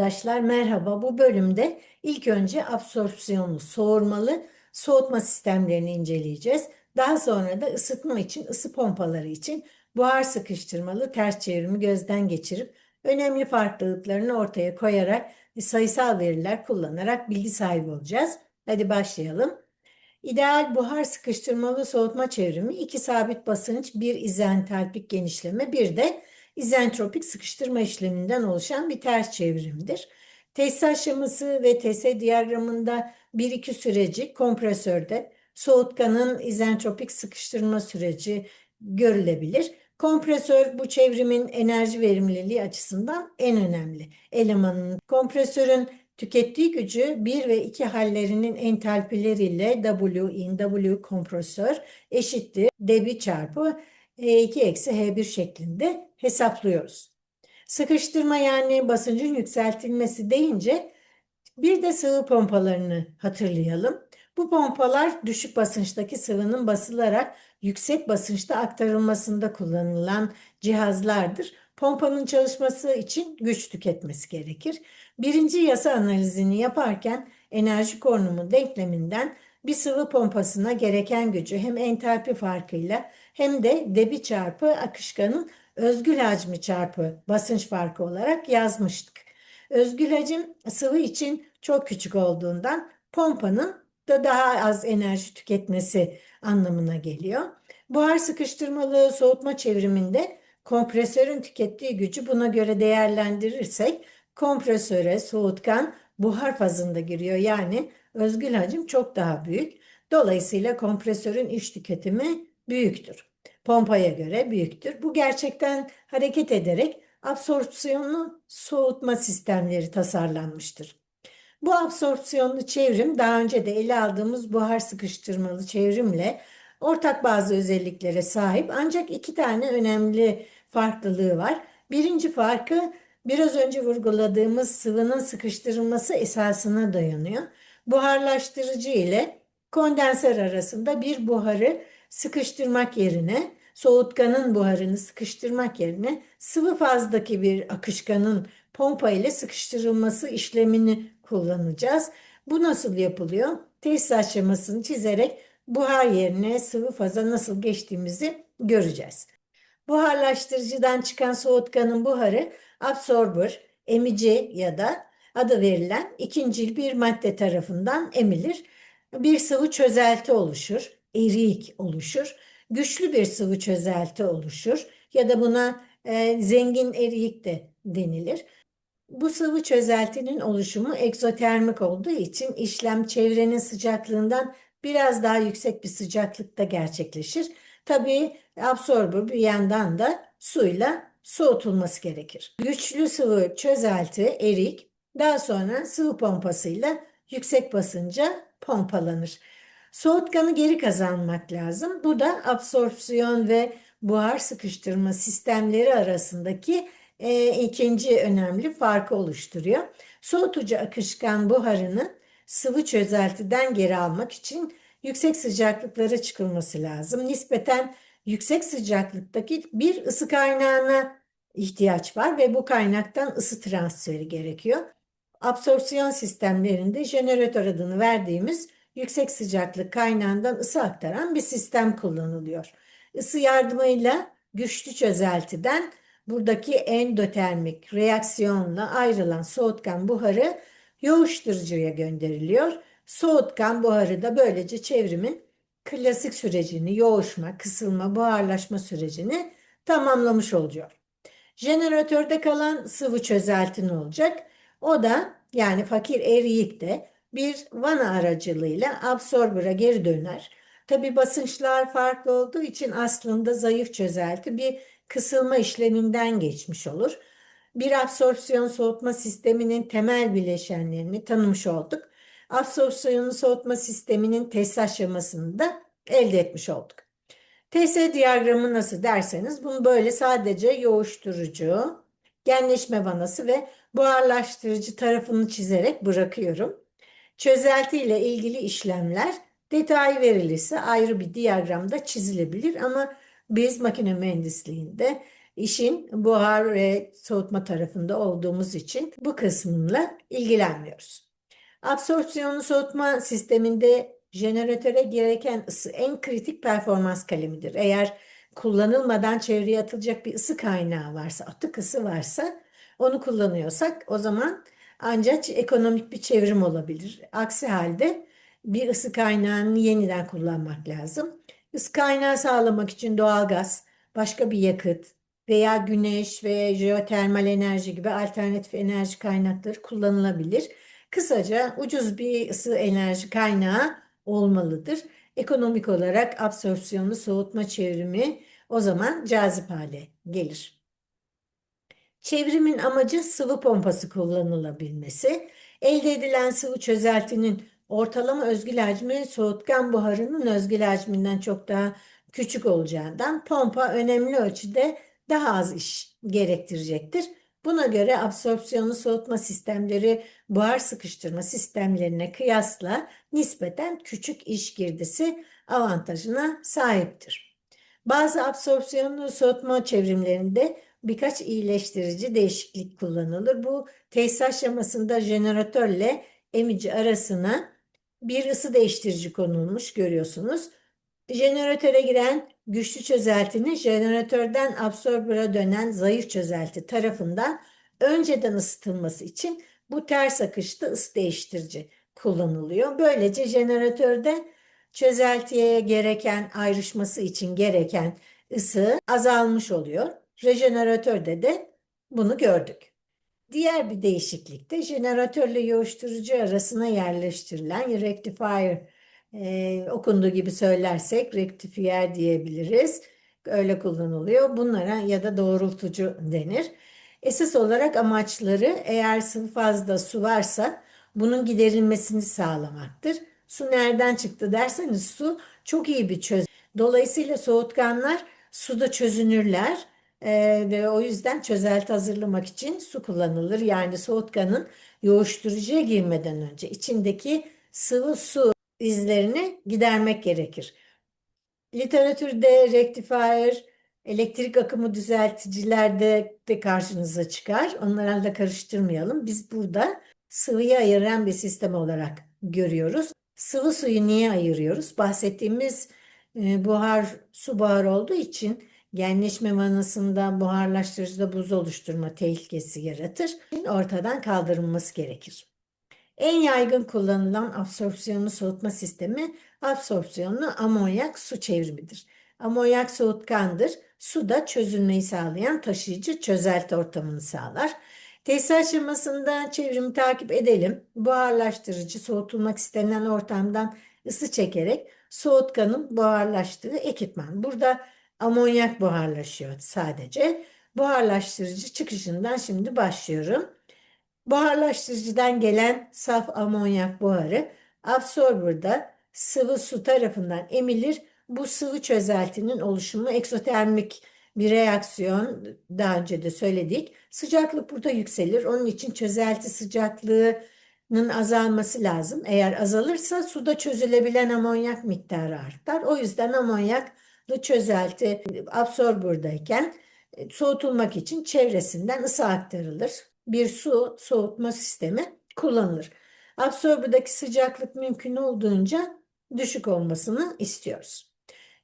Arkadaşlar merhaba. Bu bölümde ilk önce absorpsiyonlu, soğurmalı soğutma sistemlerini inceleyeceğiz. Daha sonra da ısıtma için, ısı pompaları için buhar sıkıştırmalı ters çevrimi gözden geçirip önemli farklılıklarını ortaya koyarak sayısal veriler kullanarak bilgi sahibi olacağız. Hadi başlayalım. İdeal buhar sıkıştırmalı soğutma çevrimi iki sabit basınç, bir izentalpik genişleme, bir de izentropik sıkıştırma işleminden oluşan bir ters çevrimdir. Tesis aşaması ve TS diyagramında 1-2 süreci kompresörde, soğutkanın izentropik sıkıştırma süreci görülebilir. Kompresör bu çevrimin enerji verimliliği açısından en önemli elemanın. Kompresörün tükettiği gücü 1 ve 2 hallerinin entalpileriyle W in W kompresör eşittir dB çarpı E2 eksi H1 şeklinde hesaplıyoruz. Sıkıştırma yani basıncın yükseltilmesi deyince bir de sıvı pompalarını hatırlayalım. Bu pompalar düşük basınçtaki sıvının basılarak yüksek basınçta aktarılmasında kullanılan cihazlardır. Pompanın çalışması için güç tüketmesi gerekir. Birinci yasa analizini yaparken enerji korunumu denkleminden bir sıvı pompasına gereken gücü hem entalpi farkıyla hem de debi çarpı akışkanın özgül hacmi çarpı basınç farkı olarak yazmıştık. Özgül hacim sıvı için çok küçük olduğundan pompanın da daha az enerji tüketmesi anlamına geliyor. Buhar sıkıştırmalı soğutma çevriminde kompresörün tükettiği gücü buna göre değerlendirirsek kompresöre soğutkan buhar fazında giriyor. Yani özgül hacim çok daha büyük. Dolayısıyla kompresörün iş tüketimi büyüktür. Pompaya göre büyüktür. Bu gerçekten hareket ederek absorpsiyonlu soğutma sistemleri tasarlanmıştır. Bu absorpsiyonlu çevrim daha önce de ele aldığımız buhar sıkıştırmalı çevrimle ortak bazı özelliklere sahip ancak iki tane önemli farklılığı var. Birinci farkı biraz önce vurguladığımız sıvının sıkıştırılması esasına dayanıyor. Buharlaştırıcı ile kondenser arasında bir buharı sıkıştırmak yerine soğutkanın buharını sıkıştırmak yerine sıvı fazdaki bir akışkanın pompa ile sıkıştırılması işlemini kullanacağız. Bu nasıl yapılıyor? Tesis aşamasını çizerek buhar yerine sıvı faza nasıl geçtiğimizi göreceğiz. Buharlaştırıcıdan çıkan soğutkanın buharı absorber, emici ya da adı verilen ikincil bir madde tarafından emilir. Bir sıvı çözelti oluşur, erik oluşur. Güçlü bir sıvı çözelti oluşur ya da buna e, zengin eriyik de denilir. Bu sıvı çözeltinin oluşumu egzotermik olduğu için işlem çevrenin sıcaklığından biraz daha yüksek bir sıcaklıkta gerçekleşir. Tabii absorber bir yandan da suyla soğutulması gerekir. Güçlü sıvı çözelti erik daha sonra sıvı pompasıyla yüksek basınca pompalanır. Soğutkanı geri kazanmak lazım. Bu da absorpsiyon ve buhar sıkıştırma sistemleri arasındaki e, ikinci önemli farkı oluşturuyor. Soğutucu akışkan buharını sıvı çözeltiden geri almak için yüksek sıcaklıklara çıkılması lazım. Nispeten yüksek sıcaklıktaki bir ısı kaynağına ihtiyaç var ve bu kaynaktan ısı transferi gerekiyor. Absorpsiyon sistemlerinde jeneratör adını verdiğimiz yüksek sıcaklık kaynağından ısı aktaran bir sistem kullanılıyor. Isı yardımıyla güçlü çözeltiden buradaki endotermik reaksiyonla ayrılan soğutkan buharı yoğuşturucuya gönderiliyor. Soğutkan buharı da böylece çevrimin klasik sürecini, yoğuşma, kısılma, buharlaşma sürecini tamamlamış oluyor. Jeneratörde kalan sıvı çözelti ne olacak? O da yani fakir eriyik de bir vana aracılığıyla absorbera geri döner. Tabi basınçlar farklı olduğu için aslında zayıf çözelti bir kısılma işleminden geçmiş olur. Bir absorpsiyon soğutma sisteminin temel bileşenlerini tanımış olduk. Absorpsiyon soğutma sisteminin test aşamasını da elde etmiş olduk. TS diyagramı nasıl derseniz bunu böyle sadece yoğuşturucu, genleşme vanası ve buharlaştırıcı tarafını çizerek bırakıyorum. Çözelti ile ilgili işlemler detay verilirse ayrı bir diyagramda çizilebilir ama biz makine mühendisliğinde işin buhar ve soğutma tarafında olduğumuz için bu kısmıyla ilgilenmiyoruz. Absorpsiyonlu soğutma sisteminde jeneratöre gereken ısı en kritik performans kalemidir. Eğer kullanılmadan çevreye atılacak bir ısı kaynağı varsa, atık ısı varsa onu kullanıyorsak o zaman ancak ekonomik bir çevrim olabilir. Aksi halde bir ısı kaynağını yeniden kullanmak lazım. Isı kaynağı sağlamak için doğalgaz, başka bir yakıt veya güneş ve jeotermal enerji gibi alternatif enerji kaynakları kullanılabilir. Kısaca ucuz bir ısı enerji kaynağı olmalıdır. Ekonomik olarak absorpsiyonlu soğutma çevrimi o zaman cazip hale gelir. Çevrimin amacı sıvı pompası kullanılabilmesi. Elde edilen sıvı çözeltinin ortalama özgül hacmi soğutkan buharının özgül hacminden çok daha küçük olacağından pompa önemli ölçüde daha az iş gerektirecektir. Buna göre absorpsiyonlu soğutma sistemleri buhar sıkıştırma sistemlerine kıyasla nispeten küçük iş girdisi avantajına sahiptir. Bazı absorpsiyonlu soğutma çevrimlerinde birkaç iyileştirici değişiklik kullanılır. Bu tesis aşamasında jeneratörle emici arasına bir ısı değiştirici konulmuş görüyorsunuz. Jeneratöre giren güçlü çözeltinin jeneratörden absorböre dönen zayıf çözelti tarafından önceden ısıtılması için bu ters akışta ısı değiştirici kullanılıyor. Böylece jeneratörde çözeltiye gereken ayrışması için gereken ısı azalmış oluyor. Rejeneratörde de bunu gördük. Diğer bir değişiklik de jeneratörle yoğuşturucu arasına yerleştirilen rectifier e, okunduğu gibi söylersek rektifiyer diyebiliriz. Öyle kullanılıyor. Bunlara ya da doğrultucu denir. Esas olarak amaçları eğer fazla su varsa bunun giderilmesini sağlamaktır. Su nereden çıktı derseniz su çok iyi bir çöz. Dolayısıyla soğutkanlar suda çözünürler ee, ve o yüzden çözelti hazırlamak için su kullanılır. Yani soğutkanın yoğuşturucuya girmeden önce içindeki sıvı su izlerini gidermek gerekir. Literatürde rectifier, elektrik akımı düzelticilerde de karşınıza çıkar. Onları da karıştırmayalım. Biz burada sıvıyı ayıran bir sistem olarak görüyoruz. Sıvı suyu niye ayırıyoruz? Bahsettiğimiz e, buhar su buhar olduğu için genleşme vanasında buharlaştırıcıda buz oluşturma tehlikesi yaratır. Ortadan kaldırılması gerekir. En yaygın kullanılan absorpsiyonlu soğutma sistemi absorpsiyonlu amonyak su çevrimidir. Amonyak soğutkandır. Suda çözülmeyi sağlayan taşıyıcı çözelti ortamını sağlar. Tesis aşamasında çevrimi takip edelim. Buharlaştırıcı soğutulmak istenilen ortamdan ısı çekerek soğutkanın buharlaştığı ekipman. Burada amonyak buharlaşıyor sadece. Buharlaştırıcı çıkışından şimdi başlıyorum. Buharlaştırıcıdan gelen saf amonyak buharı absorberda sıvı su tarafından emilir. Bu sıvı çözeltinin oluşumu eksotermik bir reaksiyon daha önce de söyledik. Sıcaklık burada yükselir. Onun için çözelti sıcaklığının azalması lazım. Eğer azalırsa suda çözülebilen amonyak miktarı artar. O yüzden amonyaklı çözelti absorberdayken e, soğutulmak için çevresinden ısı aktarılır bir su soğutma sistemi kullanılır. Absorberdaki sıcaklık mümkün olduğunca düşük olmasını istiyoruz.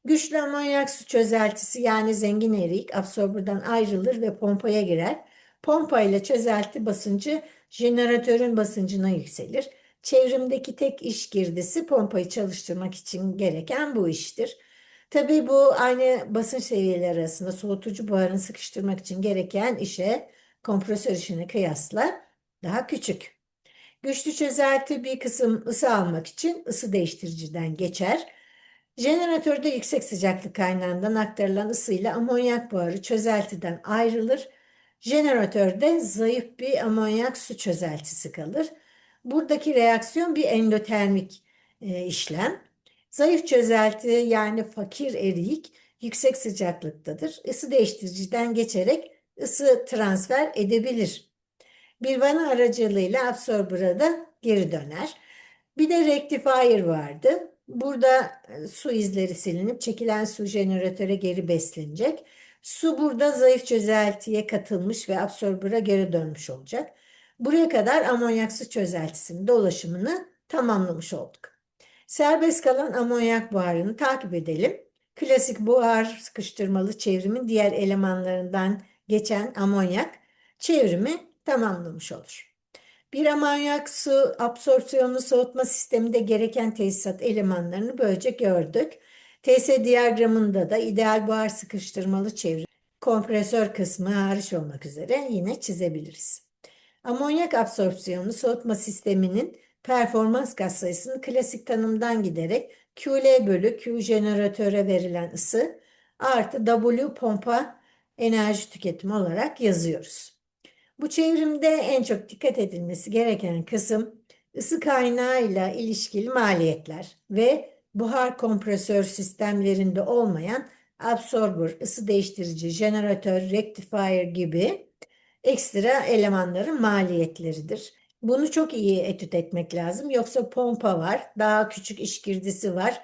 Güçlü amonyak su çözeltisi yani zengin erik absorberdan ayrılır ve pompaya girer. Pompa ile çözelti basıncı jeneratörün basıncına yükselir. Çevrimdeki tek iş girdisi pompayı çalıştırmak için gereken bu iştir. Tabii bu aynı basınç seviyeleri arasında soğutucu buharını sıkıştırmak için gereken işe kompresör işine kıyasla daha küçük. Güçlü çözelti bir kısım ısı almak için ısı değiştiriciden geçer. Jeneratörde yüksek sıcaklık kaynağından aktarılan ısıyla amonyak buharı çözeltiden ayrılır. Jeneratörde zayıf bir amonyak su çözeltisi kalır. Buradaki reaksiyon bir endotermik e, işlem. Zayıf çözelti yani fakir eriyik yüksek sıcaklıktadır. Isı değiştiriciden geçerek ısı transfer edebilir. Bir vana aracılığıyla absorbera da geri döner. Bir de rectifier vardı. Burada e, su izleri silinip çekilen su jeneratöre geri beslenecek. Su burada zayıf çözeltiye katılmış ve absorbera geri dönmüş olacak. Buraya kadar amonyak su çözeltisinin dolaşımını tamamlamış olduk. Serbest kalan amonyak buharını takip edelim. Klasik buhar sıkıştırmalı çevrimin diğer elemanlarından geçen amonyak çevrimi tamamlamış olur. Bir amonyak su absorpsiyonlu soğutma sisteminde gereken tesisat elemanlarını böylece gördük. TS diyagramında da ideal buhar sıkıştırmalı çevrim kompresör kısmı hariç olmak üzere yine çizebiliriz. Amonyak absorpsiyonlu soğutma sisteminin performans katsayısını klasik tanımdan giderek QL bölü Q jeneratöre verilen ısı artı W pompa enerji tüketimi olarak yazıyoruz. Bu çevrimde en çok dikkat edilmesi gereken kısım ısı kaynağıyla ilişkili maliyetler ve buhar kompresör sistemlerinde olmayan absorber, ısı değiştirici, jeneratör, rectifier gibi ekstra elemanların maliyetleridir. Bunu çok iyi etüt etmek lazım. Yoksa pompa var, daha küçük işgirdisi var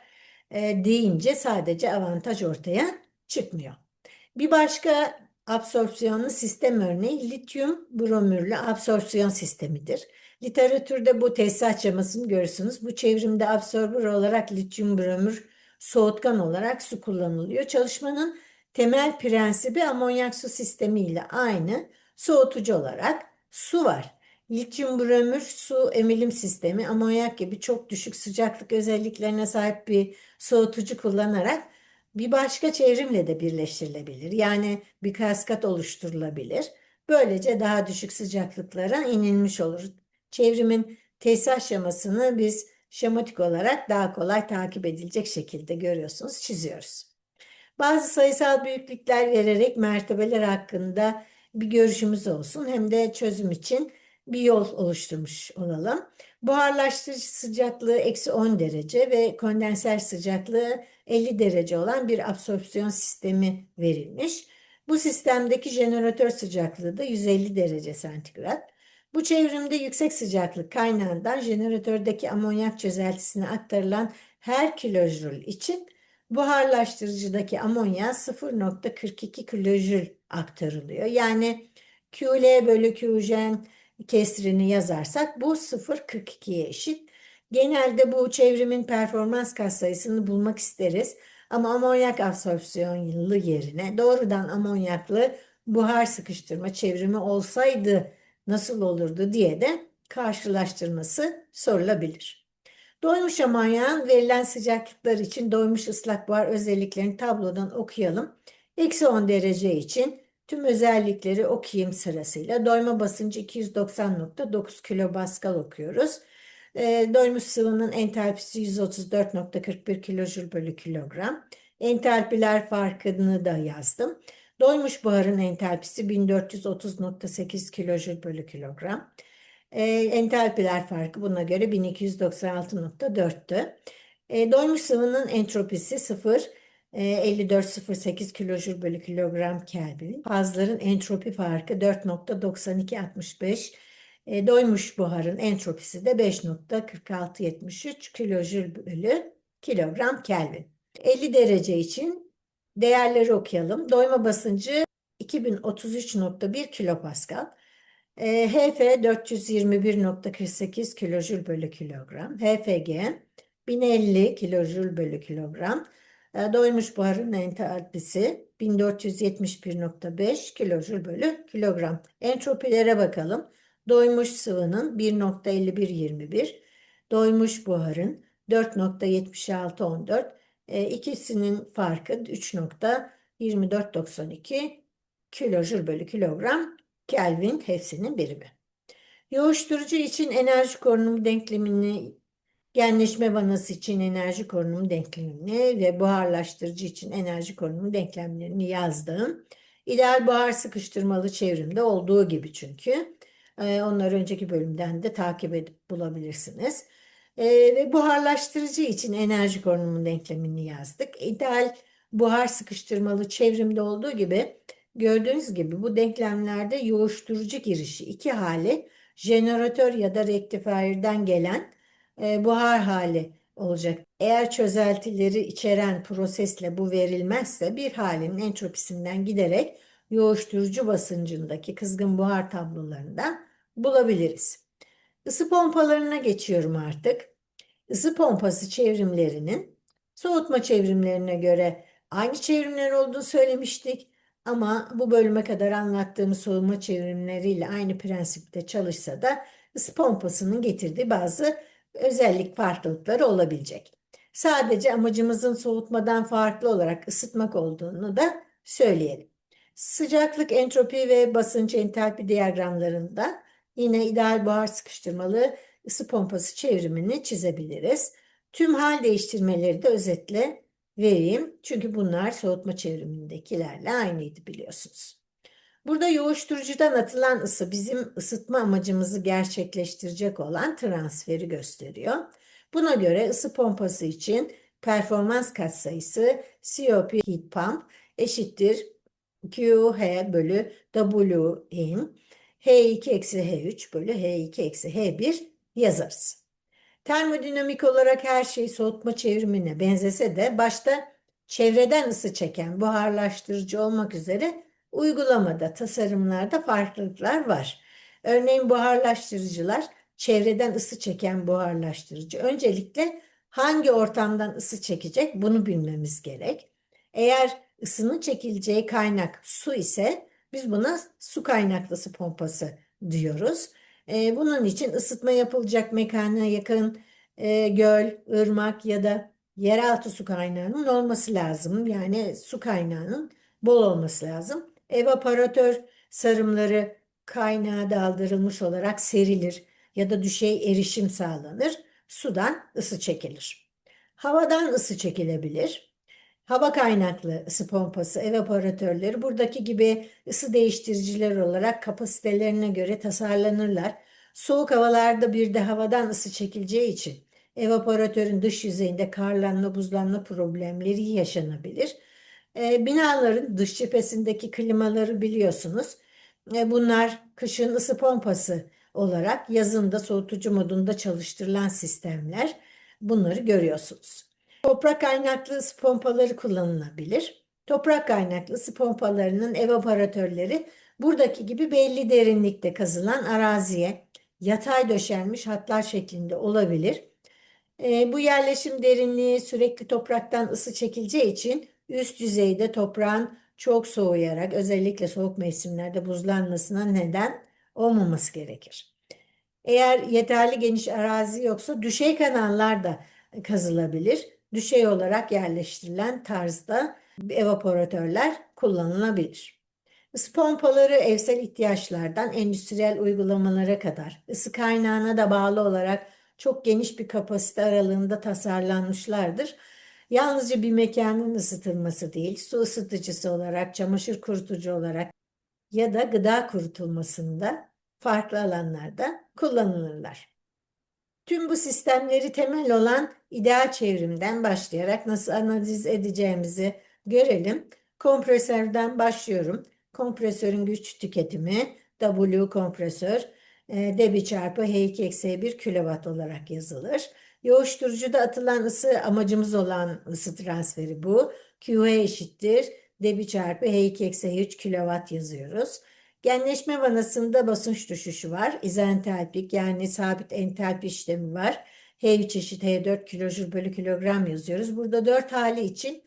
e, deyince sadece avantaj ortaya çıkmıyor. Bir başka absorpsiyonlu sistem örneği lityum bromürlü absorpsiyon sistemidir. Literatürde bu tesisat şemasını görürsünüz. Bu çevrimde absorber olarak lityum bromür soğutkan olarak su kullanılıyor. Çalışmanın temel prensibi amonyak su sistemi ile aynı soğutucu olarak su var. Lityum bromür su emilim sistemi amonyak gibi çok düşük sıcaklık özelliklerine sahip bir soğutucu kullanarak bir başka çevrimle de birleştirilebilir. Yani bir kaskat oluşturulabilir. Böylece daha düşük sıcaklıklara inilmiş olur. Çevrimin tesisat şemasını biz şematik olarak daha kolay takip edilecek şekilde görüyorsunuz, çiziyoruz. Bazı sayısal büyüklükler vererek mertebeler hakkında bir görüşümüz olsun. Hem de çözüm için bir yol oluşturmuş olalım. Buharlaştırıcı sıcaklığı eksi 10 derece ve kondenser sıcaklığı 50 derece olan bir absorpsiyon sistemi verilmiş. Bu sistemdeki jeneratör sıcaklığı da 150 derece santigrat. Bu çevrimde yüksek sıcaklık kaynağından jeneratördeki amonyak çözeltisine aktarılan her kilojül için buharlaştırıcıdaki amonya 0.42 kilojül aktarılıyor. Yani QL bölü QJen kesrini yazarsak bu 0.42'ye eşit. Genelde bu çevrimin performans katsayısını bulmak isteriz. Ama amonyak absorpsiyonlu yerine doğrudan amonyaklı buhar sıkıştırma çevrimi olsaydı nasıl olurdu diye de karşılaştırması sorulabilir. Doymuş amonyağın verilen sıcaklıklar için doymuş ıslak buhar özelliklerini tablodan okuyalım. Eksi 10 derece için tüm özellikleri okuyayım sırasıyla. Doyma basıncı 290.9 kilopascal okuyoruz. E, doymuş sıvının entalpisi 134.41 kilojül bölü kilogram. Entalpiler farkını da yazdım. Doymuş buharın entalpisi 1430.8 kilojül bölü kilogram. E, entalpiler farkı buna göre 1296.4'tü. E, doymuş sıvının entropisi 0. 54.08 kilojül bölü kilogram Kelvin. Fazların entropi farkı 4.9265. E, doymuş buharın entropisi de 5.4673 kilojül bölü kilogram Kelvin. 50 derece için değerleri okuyalım. Doyma basıncı 2033.1 kilopascal. E, HF 421.48 kilojül bölü kilogram. HFG 1050 kilojül bölü kilogram. E, doymuş buharın entalpisi 1471.5 kilojül bölü kilogram. Entropilere bakalım. Doymuş sıvının 1.5121, doymuş buharın 4.7614, e, ikisinin farkı 3.2492 kilojül bölü kilogram Kelvin hepsinin birimi. Yoğuşturucu için enerji korunumu denklemini Genleşme vanası için enerji korunumu denklemini ve buharlaştırıcı için enerji korunumu denklemlerini yazdım. İdeal buhar sıkıştırmalı çevrimde olduğu gibi çünkü. Ee, onları önceki bölümden de takip edip bulabilirsiniz. Ee, ve buharlaştırıcı için enerji korunumu denklemini yazdık. İdeal buhar sıkıştırmalı çevrimde olduğu gibi gördüğünüz gibi bu denklemlerde yoğuşturucu girişi iki hali jeneratör ya da rektifierden gelen e, buhar hali olacak. Eğer çözeltileri içeren prosesle bu verilmezse bir halinin entropisinden giderek yoğuşturucu basıncındaki kızgın buhar tablolarından bulabiliriz. Isı pompalarına geçiyorum artık. Isı pompası çevrimlerinin soğutma çevrimlerine göre aynı çevrimler olduğunu söylemiştik. Ama bu bölüme kadar anlattığımız soğuma çevrimleriyle aynı prensipte çalışsa da ısı pompasının getirdiği bazı özellik farklılıkları olabilecek. Sadece amacımızın soğutmadan farklı olarak ısıtmak olduğunu da söyleyelim. Sıcaklık, entropi ve basınç entalpi diyagramlarında yine ideal buhar sıkıştırmalı ısı pompası çevrimini çizebiliriz. Tüm hal değiştirmeleri de özetle vereyim. Çünkü bunlar soğutma çevrimindekilerle aynıydı biliyorsunuz. Burada yoğuşturucudan atılan ısı bizim ısıtma amacımızı gerçekleştirecek olan transferi gösteriyor. Buna göre ısı pompası için performans katsayısı COP heat pump eşittir QH bölü W in H2 eksi H3 bölü H2 eksi H1 yazarız. Termodinamik olarak her şey soğutma çevrimine benzese de başta çevreden ısı çeken buharlaştırıcı olmak üzere uygulamada, tasarımlarda farklılıklar var. Örneğin buharlaştırıcılar çevreden ısı çeken buharlaştırıcı. Öncelikle hangi ortamdan ısı çekecek bunu bilmemiz gerek. Eğer ısının çekileceği kaynak su ise biz buna su kaynaklı su pompası diyoruz. E, bunun için ısıtma yapılacak mekana yakın e, göl, ırmak ya da yeraltı su kaynağının olması lazım. Yani su kaynağının bol olması lazım. Evaporatör sarımları kaynağa daldırılmış olarak serilir ya da düşey erişim sağlanır. Sudan ısı çekilir. Havadan ısı çekilebilir. Hava kaynaklı ısı pompası, evaporatörleri buradaki gibi ısı değiştiriciler olarak kapasitelerine göre tasarlanırlar. Soğuk havalarda bir de havadan ısı çekileceği için evaporatörün dış yüzeyinde karlanma, buzlanma problemleri yaşanabilir. E, binaların dış cephesindeki klimaları biliyorsunuz. E, bunlar kışın ısı pompası olarak yazında soğutucu modunda çalıştırılan sistemler. Bunları görüyorsunuz. Toprak kaynaklı ısı pompaları kullanılabilir. Toprak kaynaklı ısı pompalarının evaporatörleri buradaki gibi belli derinlikte kazılan araziye yatay döşenmiş hatlar şeklinde olabilir. E, bu yerleşim derinliği sürekli topraktan ısı çekileceği için üst yüzeyde toprağın çok soğuyarak özellikle soğuk mevsimlerde buzlanmasına neden olmaması gerekir. Eğer yeterli geniş arazi yoksa düşey kanallar da kazılabilir. Düşey olarak yerleştirilen tarzda evaporatörler kullanılabilir. Isı pompaları evsel ihtiyaçlardan endüstriyel uygulamalara kadar ısı kaynağına da bağlı olarak çok geniş bir kapasite aralığında tasarlanmışlardır. Yalnızca bir mekanın ısıtılması değil, su ısıtıcısı olarak, çamaşır kurutucu olarak ya da gıda kurutulmasında farklı alanlarda kullanılırlar. Tüm bu sistemleri temel olan ideal çevrimden başlayarak nasıl analiz edeceğimizi görelim. Kompresörden başlıyorum. Kompresörün güç tüketimi W kompresör e, debi çarpı H2 eksi 1 kW olarak yazılır. Yoğuşturucuda atılan ısı amacımız olan ısı transferi bu. QH eşittir. Debi çarpı H2 eksi H3 kW yazıyoruz. Genleşme vanasında basınç düşüşü var. İzentalpik yani sabit entalpi işlemi var. H3 eşit H4 kilojül bölü kilogram yazıyoruz. Burada 4 hali için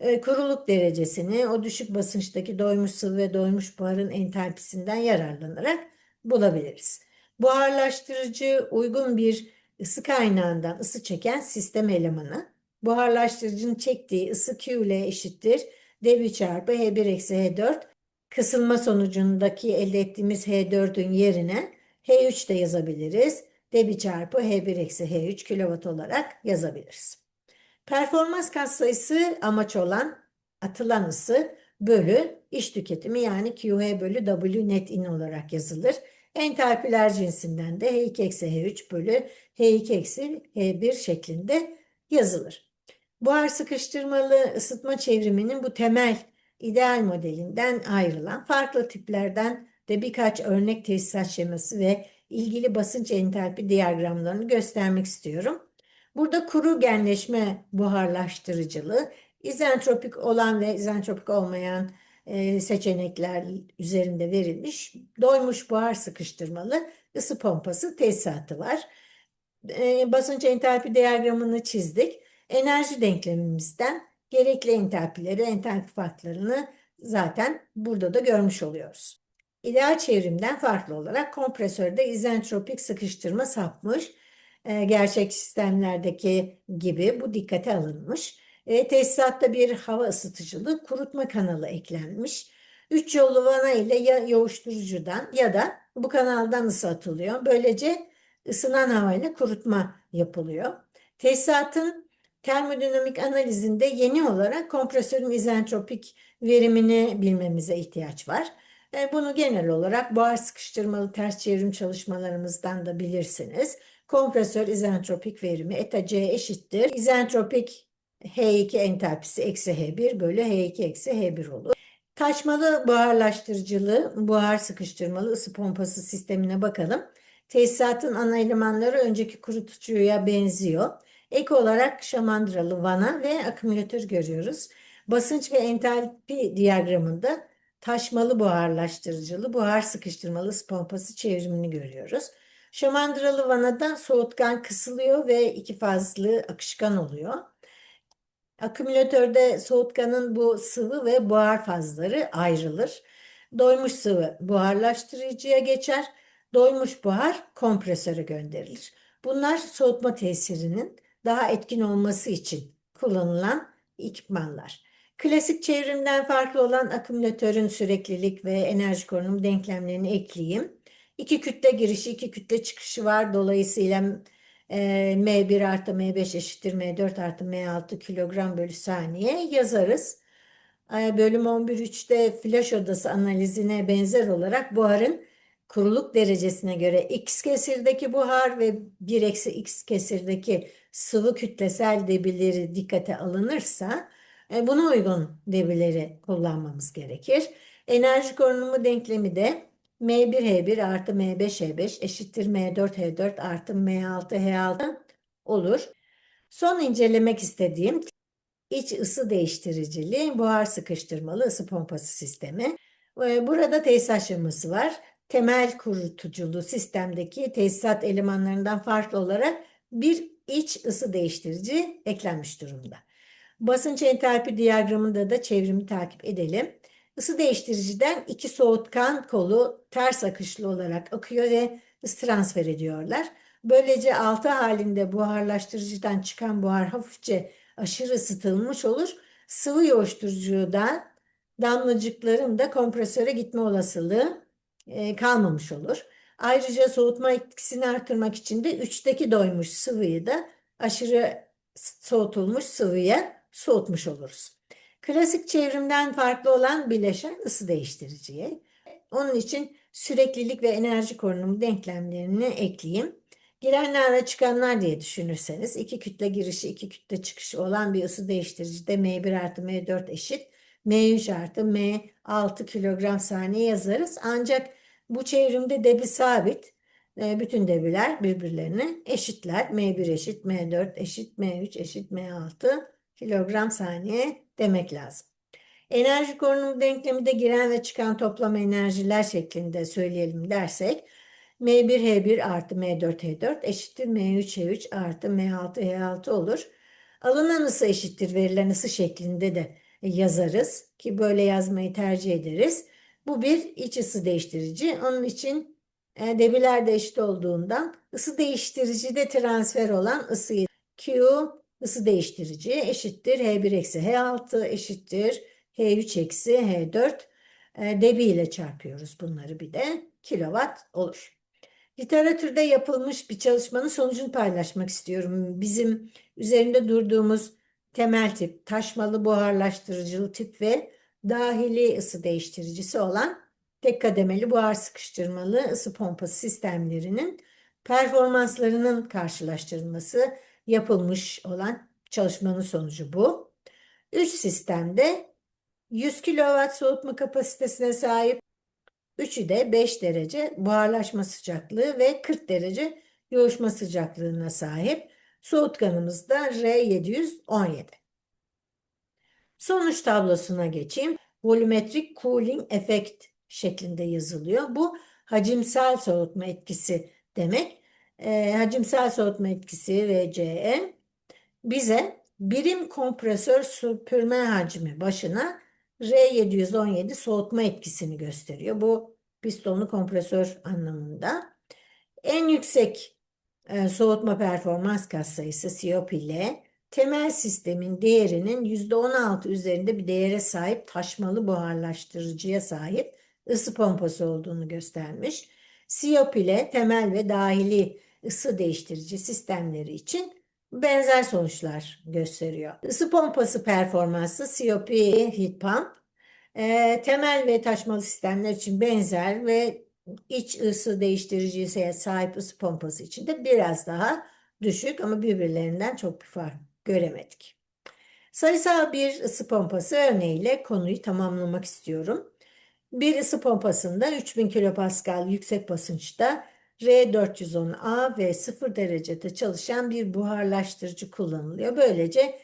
e, kuruluk derecesini o düşük basınçtaki doymuş sıvı ve doymuş buharın entalpisinden yararlanarak bulabiliriz. Buharlaştırıcı uygun bir ısı kaynağından ısı çeken sistem elemanı. Buharlaştırıcının çektiği ısı Q ile eşittir. dV çarpı H1 eksi H4 kısılma sonucundaki elde ettiğimiz H4'ün yerine H3 de yazabiliriz. dV çarpı H1 eksi H3 kW olarak yazabiliriz. Performans katsayısı amaç olan atılan ısı bölü iş tüketimi yani QH bölü W net in olarak yazılır. Entalpiler cinsinden de H2 eksi H3 bölü H2 eksi H1 şeklinde yazılır. Buhar sıkıştırmalı ısıtma çevriminin bu temel ideal modelinden ayrılan farklı tiplerden de birkaç örnek tesisat şeması ve ilgili basınç entalpi diyagramlarını göstermek istiyorum. Burada kuru genleşme buharlaştırıcılığı, izentropik olan ve izentropik olmayan e, seçenekler üzerinde verilmiş doymuş buhar sıkıştırmalı ısı pompası tesisatı var. E, basınç entalpi diyagramını çizdik. Enerji denklemimizden gerekli entalpileri, entalpi farklarını zaten burada da görmüş oluyoruz. İdeal çevrimden farklı olarak kompresörde izentropik sıkıştırma sapmış. E, gerçek sistemlerdeki gibi bu dikkate alınmış. E, tesisatta bir hava ısıtıcılı kurutma kanalı eklenmiş. Üç yollu vana ile ya yoğuşturucudan ya da bu kanaldan ısı atılıyor. Böylece ısınan havayla kurutma yapılıyor. Tesisatın termodinamik analizinde yeni olarak kompresörün izentropik verimini bilmemize ihtiyaç var. E, bunu genel olarak buhar sıkıştırmalı ters çevrim çalışmalarımızdan da bilirsiniz. Kompresör izentropik verimi eta C eşittir. İzentropik H2 entalpisi eksi H1 bölü H2 eksi H1 olur. Taşmalı buharlaştırıcılı, buhar sıkıştırmalı ısı pompası sistemine bakalım. Tesisatın ana elemanları önceki kurutucuya benziyor. Ek olarak şamandıralı vana ve akümülatör görüyoruz. Basınç ve entalpi diyagramında taşmalı buharlaştırıcılı, buhar sıkıştırmalı ısı pompası çevrimini görüyoruz. Şamandıralı vanadan soğutkan kısılıyor ve iki fazlı akışkan oluyor. Akümülatörde soğutkanın bu sıvı ve buhar fazları ayrılır. Doymuş sıvı buharlaştırıcıya geçer. Doymuş buhar kompresöre gönderilir. Bunlar soğutma tesirinin daha etkin olması için kullanılan ekipmanlar. Klasik çevrimden farklı olan akümülatörün süreklilik ve enerji korunumu denklemlerini ekleyeyim. İki kütle girişi, iki kütle çıkışı var. Dolayısıyla e, M1 artı M5 eşittir M4 artı M6 kilogram bölü saniye yazarız. E, bölüm 11.3'te flash odası analizine benzer olarak buharın kuruluk derecesine göre x kesirdeki buhar ve 1 eksi x kesirdeki sıvı kütlesel debileri dikkate alınırsa e, buna uygun debileri kullanmamız gerekir. Enerji korunumu denklemi de M1H1 artı M5H5 eşittir M4H4 artı M6H6 olur. Son incelemek istediğim iç ısı değiştiricili buhar sıkıştırmalı ısı pompası sistemi. Burada tesisat aşaması var. Temel kurutuculu sistemdeki tesisat elemanlarından farklı olarak bir iç ısı değiştirici eklenmiş durumda. Basınç entalpi diyagramında da çevrimi takip edelim. Isı değiştiriciden iki soğutkan kolu ters akışlı olarak akıyor ve ısı transfer ediyorlar. Böylece altı halinde buharlaştırıcıdan çıkan buhar hafifçe aşırı ısıtılmış olur. Sıvı yoğuşturucudan damlacıkların da kompresöre gitme olasılığı e, kalmamış olur. Ayrıca soğutma etkisini artırmak için de 3'teki doymuş sıvıyı da aşırı soğutulmuş sıvıya soğutmuş oluruz. Klasik çevrimden farklı olan bileşen ısı değiştiriciye. Onun için süreklilik ve enerji korunumu denklemlerini ekleyeyim. Girenler ve çıkanlar diye düşünürseniz iki kütle girişi iki kütle çıkışı olan bir ısı değiştiricide M1 artı M4 eşit M3 artı M6 kilogram saniye yazarız. Ancak bu çevrimde debi sabit. E, bütün debiler birbirlerine eşitler. M1 eşit M4 eşit M3 eşit M6 kilogram saniye demek lazım. Enerji korunumu denklemi de giren ve çıkan toplam enerjiler şeklinde söyleyelim dersek M1H1 artı M4H4 eşittir M3H3 artı M6H6 olur. Alınan ısı eşittir verilen ısı şeklinde de yazarız ki böyle yazmayı tercih ederiz. Bu bir iç ısı değiştirici. Onun için e, debiler de eşit olduğundan ısı değiştirici de transfer olan ısıyı Q ısı değiştirici eşittir H1 eksi H6 eşittir H3 eksi H4 e, debi ile çarpıyoruz bunları bir de kilowatt olur. Literatürde yapılmış bir çalışmanın sonucunu paylaşmak istiyorum. Bizim üzerinde durduğumuz temel tip, taşmalı buharlaştırıcılı tip ve dahili ısı değiştiricisi olan tek kademeli buhar sıkıştırmalı ısı pompası sistemlerinin performanslarının karşılaştırılması yapılmış olan çalışmanın sonucu bu. 3 sistemde 100 kW soğutma kapasitesine sahip. Üçü de 5 derece buharlaşma sıcaklığı ve 40 derece yoğuşma sıcaklığına sahip. Soğutkanımız da R717. Sonuç tablosuna geçeyim. Volumetric cooling effect şeklinde yazılıyor. Bu hacimsel soğutma etkisi demek. E, hacimsel soğutma etkisi VCE bize birim kompresör süpürme hacmi başına R717 soğutma etkisini gösteriyor. Bu pistonlu kompresör anlamında. En yüksek e, soğutma performans katsayısı COP ile temel sistemin değerinin %16 üzerinde bir değere sahip taşmalı buharlaştırıcıya sahip ısı pompası olduğunu göstermiş. COP ile temel ve dahili ısı değiştirici sistemleri için benzer sonuçlar gösteriyor. Isı pompası performansı COP heat pump e, temel ve taşmalı sistemler için benzer ve iç ısı değiştiriciye sahip ısı pompası için de biraz daha düşük ama birbirlerinden çok bir fark göremedik. Sayısal bir ısı pompası örneğiyle konuyu tamamlamak istiyorum. Bir ısı pompasında 3000 kilopascal yüksek basınçta R410A ve 0 derecede çalışan bir buharlaştırıcı kullanılıyor. Böylece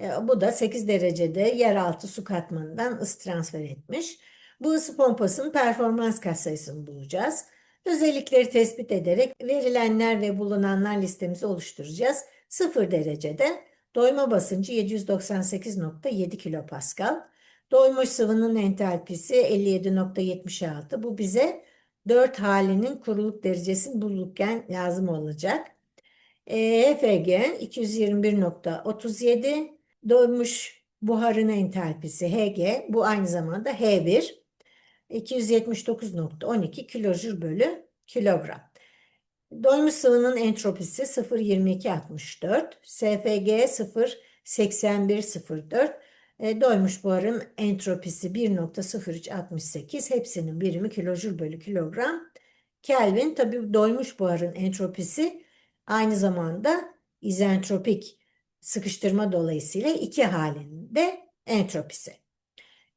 e, bu da 8 derecede yeraltı su katmanından ısı transfer etmiş. Bu ısı pompasının performans katsayısını bulacağız. Özellikleri tespit ederek verilenler ve bulunanlar listemizi oluşturacağız. 0 derecede doyma basıncı 798.7 kilopascal. Doymuş sıvının entalpisi 57.76. Bu bize 4 halinin kuruluk derecesini bulurken lazım olacak. E, HFG 221.37 doymuş buharın entalpisi Hg bu aynı zamanda H1 279.12 kilojül bölü kilogram. Doymuş sıvının entropisi 0.2264, SFG 0.8104, e, doymuş buharın entropisi 1.0368, hepsinin birimi kilojül bölü kilogram. Kelvin tabi doymuş buharın entropisi aynı zamanda izentropik sıkıştırma dolayısıyla iki halinde entropisi.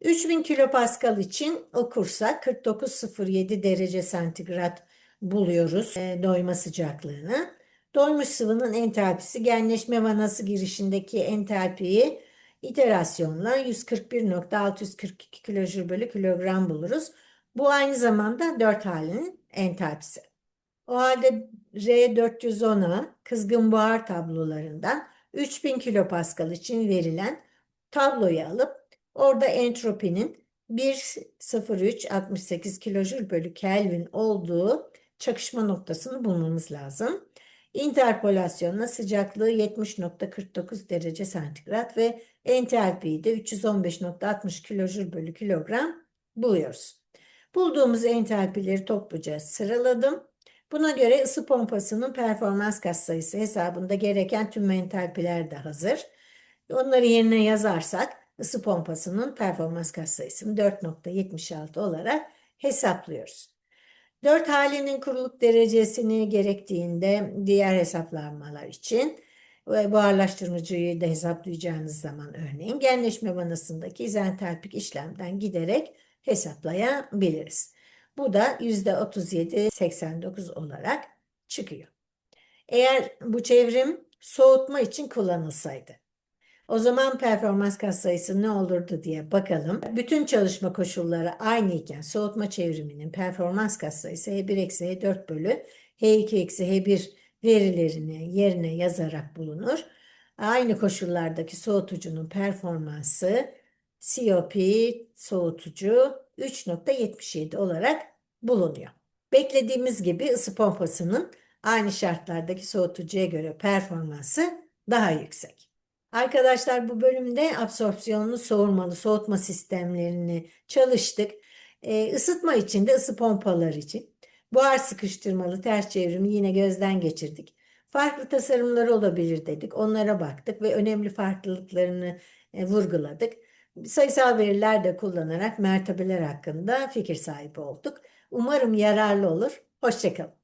3000 kilopascal için okursak 49.07 derece santigrat buluyoruz e, doyma sıcaklığını. Doymuş sıvının entalpisi genleşme vanası girişindeki entalpiyi iterasyonla 141.642 kilojül bölü kilogram buluruz. Bu aynı zamanda 4 halinin entalpisi. O halde R410'a kızgın buhar tablolarından 3000 kilopascal için verilen tabloyu alıp orada entropinin 1.0368 kilojül bölü Kelvin olduğu çakışma noktasını bulmamız lazım. Interpolasyonla sıcaklığı 70.49 derece santigrat ve entalpiyi de 315.60 kilojül bölü kilogram buluyoruz. Bulduğumuz entalpileri topluca sıraladım. Buna göre ısı pompasının performans katsayısı hesabında gereken tüm entalpiler de hazır. Onları yerine yazarsak ısı pompasının performans katsayısını 4.76 olarak hesaplıyoruz. 4 halinin kuruluk derecesini gerektiğinde diğer hesaplamalar için ve buharlaştırmacıyı da hesaplayacağınız zaman örneğin genleşme vanasındaki izentalpik işlemden giderek hesaplayabiliriz. Bu da %37-89 olarak çıkıyor. Eğer bu çevrim soğutma için kullanılsaydı o zaman performans katsayısı ne olurdu diye bakalım. Bütün çalışma koşulları aynı iken soğutma çevriminin performans katsayısı H1 eksi H4 bölü H2 eksi H1 verilerini yerine yazarak bulunur. Aynı koşullardaki soğutucunun performansı COP soğutucu 3.77 olarak bulunuyor. Beklediğimiz gibi ısı pompasının aynı şartlardaki soğutucuya göre performansı daha yüksek. Arkadaşlar bu bölümde absorpsiyonlu soğurmalı soğutma sistemlerini çalıştık. E, ısıtma için de ısı pompaları için buhar sıkıştırmalı ters çevrimi yine gözden geçirdik. Farklı tasarımları olabilir dedik. Onlara baktık ve önemli farklılıklarını e, vurguladık. Sayısal veriler de kullanarak mertebeler hakkında fikir sahibi olduk. Umarım yararlı olur. Hoşçakalın.